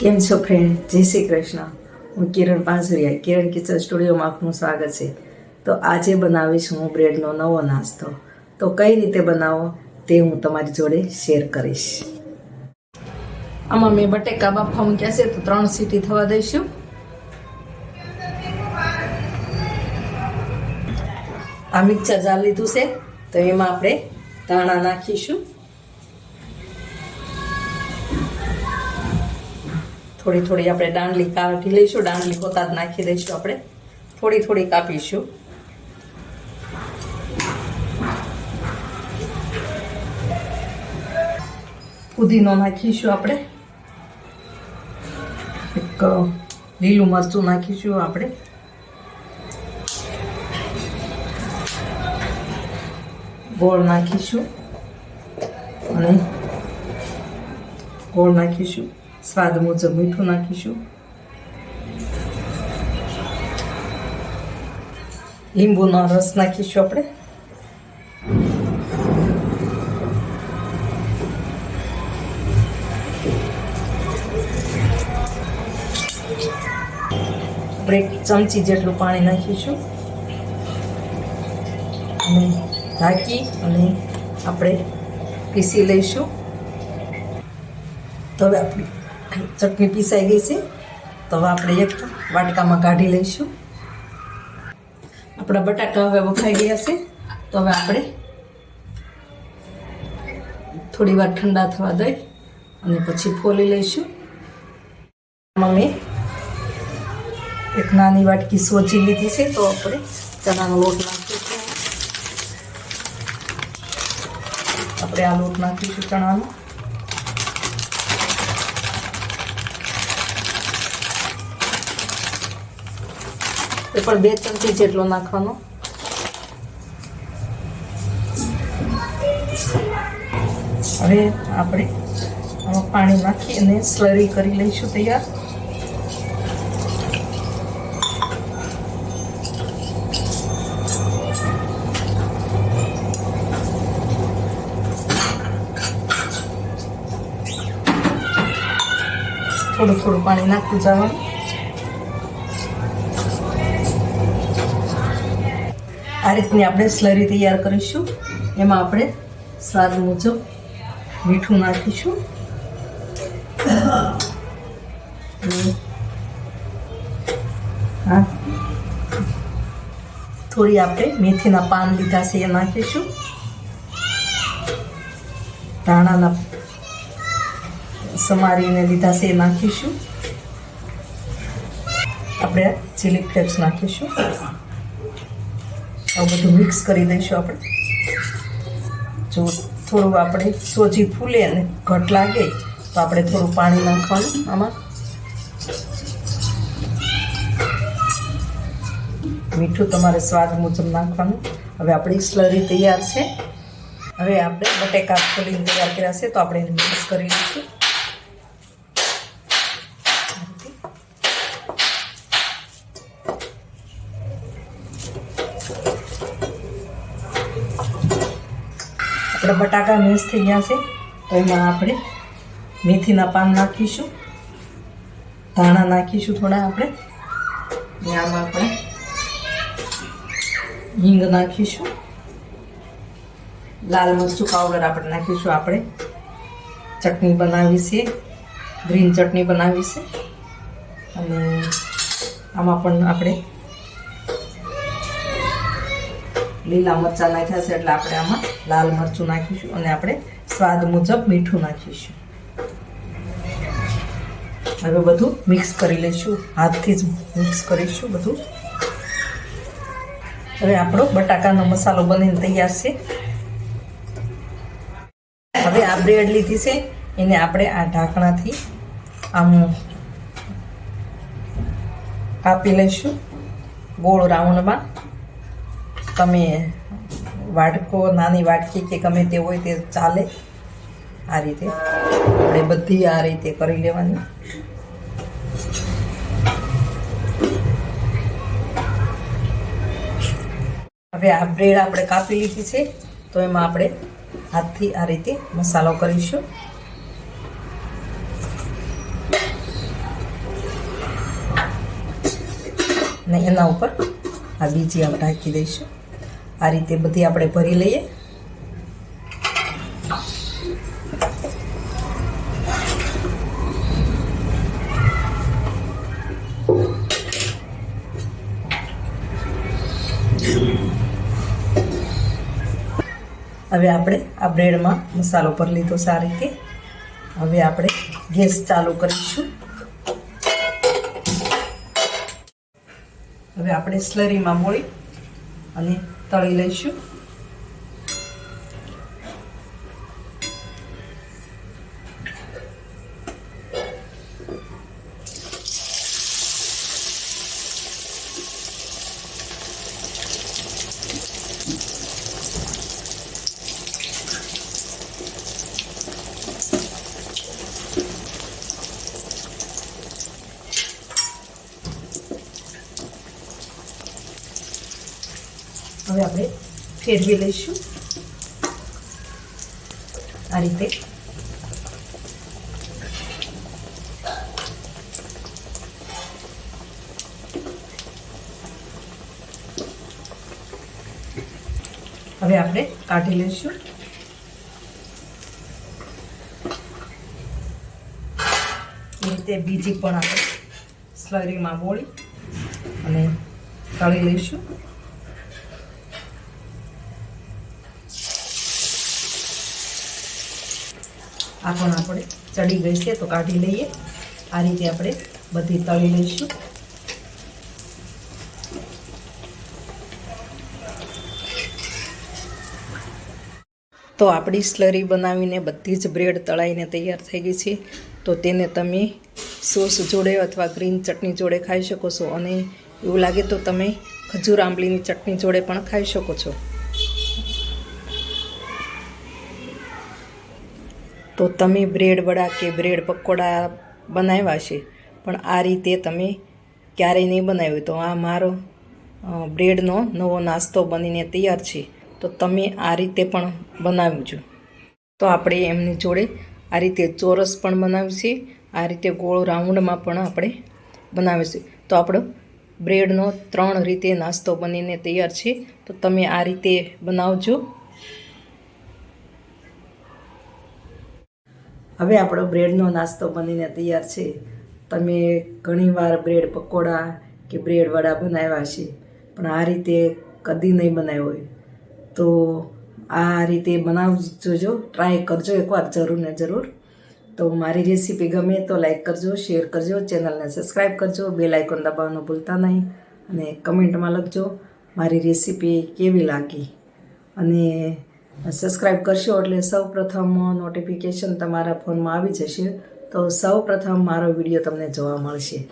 કેમ છો ફ્રેન્ડ જય શ્રી કૃષ્ણ. હું કિરણ પાંસુરિયા કિરણ કિચન સ્ટુડિયોમાં આપનું સ્વાગત છે. તો આજે બનાવીશ હું બ્રેડનો નવો નાસ્તો. તો કઈ રીતે બનાવો તે હું તમારી જોડે શેર કરીશ. આમાં મેં બટેકા બાફા મૂક્યા છે, તો ત્રણ સીટી થવા દઈશું. આ મિક્સર જાર લીધું છે, તો એમાં આપણે ધાણા નાખીશું. થોડી થોડી આપણે દાંડલી કાઢી લઈશું દાંડલી પોતા જ નાખી દઈશું આપણે. થોડી થોડી કાપીશું. પુદીનો નાખીશું આપણે. એક લીલું મરચું નાખીશું આપણે. ગોળ નાખીશું. અને ગોળ નાખીશું. સ્વાદ મુજબ મીઠું નાખીશું. લીંબુનો રસ નાખીશું આપણે. આપણે એક ચમચી જેટલું પાણી નાખીશું. અને ઢાંકી અને આપણે પીસી લઈશું. તો હવે આપણી ચટણી પીસાઈ ગઈ છે. તો હવે આપણે એક વાટકામાં કાઢી લઈશું. આપણા બટાકા હવે વખાઈ ગયા છે. તો હવે આપણે થોડી વાર ઠંડા થવા દઈ અને પછી ફોલી લઈશું. મમ્મી, એક નાની વાટકી સોજી લીધી છે, તો આપણે ચણાનો લોટ નાખીશું. આપણે આ લોટ નાખીશું ચણાનો. એ પણ બે ચમચી જેટલો નાખવાનો. હવે આપણે પાણી નાખી અને સ્લરી કરી લઈશું તૈયાર. થોડું થોડું પાણી નાખતું જવાનું. આ રીતની આપણે સ્લરી તૈયાર કરીશું. એમાં આપણે સ્વાદ મુજબ મીઠું નાખીશું. થોડી આપણે મેથીના પાન લીધા છે એ નાખીશું. ધાણાના સમારીને લીધા છે એ નાખીશું. આપણે ચીલી ફ્લેક્સ નાખીશું. આ બધું મિક્સ કરી દઈશું આપણે. જો થોડું આપણે સોજી ફૂલે અને ઘટ લાગે, તો આપણે થોડું પાણી નાખવાનું આમાં. મીઠું તમારે સ્વાદ મુજબ નાખવાનું. હવે આપણી સ્લરી તૈયાર છે. હવે આપણે બટેકા ખોલીને તૈયાર કર્યા છે, તો આપણે એને મિક્સ કરી લઈશું. આપણા બટાકા મિક્સ થઈ ગયા છે, તો એમાં આપણે મેથીના પાન નાખીશું. ધાણા નાખીશું થોડા આપણે. ને આમાં આપણે હિંગ નાખીશું. લાલ મરચું પાવડર આપણે નાખીશું. આપણે ચટણી બનાવી ગ્રીન ચટણી બનાવી અને આમાં પણ આપણે લીલા મરચાં નાખ્યા છે એટલે આપણે આમાં લાલ મરચું નાખીશું અને આપણે સ્વાદ મુજબ મીઠું નાખીશું. હવે બધું મિક્સ કરી લઈશું. હાથથી જ મિક્સ કરીશું બધું. હવે આપણો બટાકાનો મસાલો બનીને તૈયાર છે. હવે આ બ્રેડ લીધી છે. એને આપણે આ ઢાંકણાથી આમ કાપી લઈશું. ગોળ રાઉન્ડમાં. તમે વાટકો નાની વાટકી કે ગમે તે હોય તે ચાલે. આ રીતે. આપણે બધી આ રીતે કરી લેવાની. હવે આ બ્રેડ આપણે કાપી લીધી છે, તો એમાં આપણે હાથથી આ રીતે મસાલો કરીશું. ને એના ઉપર આ બીજી આપણે નાખી દઈશું. આ રીતે બધી આપણે ભરી લઈએ. હવે આપણે આ બ્રેડમાં મસાલો પર લીધો સારી રીતે. હવે આપણે ગેસ ચાલુ કરીશું. હવે આપણે સ્લરીમાં મોળી અને તળી લઈશું. હવે આપણે ફેરવી લઈશું. આ રીતે. હવે આપણે કાઢી લઈશું. એ રીતે બીજી પણ આપણે સ્લરીમાં મોળી અને તળી લઈશું. આ પણ આપણે ચડી ગઈ છે તો કાઢી લઈએ. આ રીતે આપણે બધી તળી લઈશું. તો આપણી સ્લરી બનાવીને બધી જ બ્રેડ તળાઈને તૈયાર થઈ ગઈ છે. તો તેને તમે સોસ જોડે અથવા ગ્રીન ચટણી જોડે ખાઈ શકો છો અને એવું લાગે તો તમે ખજૂર આંબલીની ચટણી જોડે પણ ખાઈ શકો છો. તો તમે બ્રેડ વડા કે બ્રેડ પકોડા બનાવ્યા છે. પણ આ રીતે તમે ક્યારેય નહીં બનાવ્યું તો આ મારો બ્રેડનો નવો નાસ્તો બનીને તૈયાર છે. તો તમે આ રીતે પણ બનાવજો. તો આપણે એમની જોડે આ રીતે ચોરસ પણ બનાવીશું. આ રીતે ગોળ રાઉન્ડમાં પણ આપણે બનાવીશું. તો આપણો બ્રેડનો ત્રણ રીતે નાસ્તો બનીને તૈયાર છે. તો તમે આ રીતે બનાવજો. હવે આપણો બ્રેડનો નાસ્તો બનીને તૈયાર છે. તમે ઘણીવાર બ્રેડ પકોડા કે બ્રેડ વડા બનાવ્યા છે, પણ આ રીતે કદી નહીં બનાવ્યો હોય. તો આ રીતે બનાવજો, ટ્રાય કરજો એકવાર જરૂર ને જરૂર. તો મારી રેસીપી ગમે તો લાઈક કરજો, શેર કરજો, ચેનલને સબસ્ક્રાઈબ કરજો બે લાઇકોન દબાવવાનું ભૂલતા નહીં અને કમેન્ટમાં લખજો મારી રેસીપી કેવી લાગી. અને સબસ્ક્રાઈબ કરશો એટલે સૌ પ્રથમ નોટિફિકેશન તમારા ફોનમાં આવી જશે. તો સૌ પ્રથમ મારો વીડિયો તમને જોવા મળશે.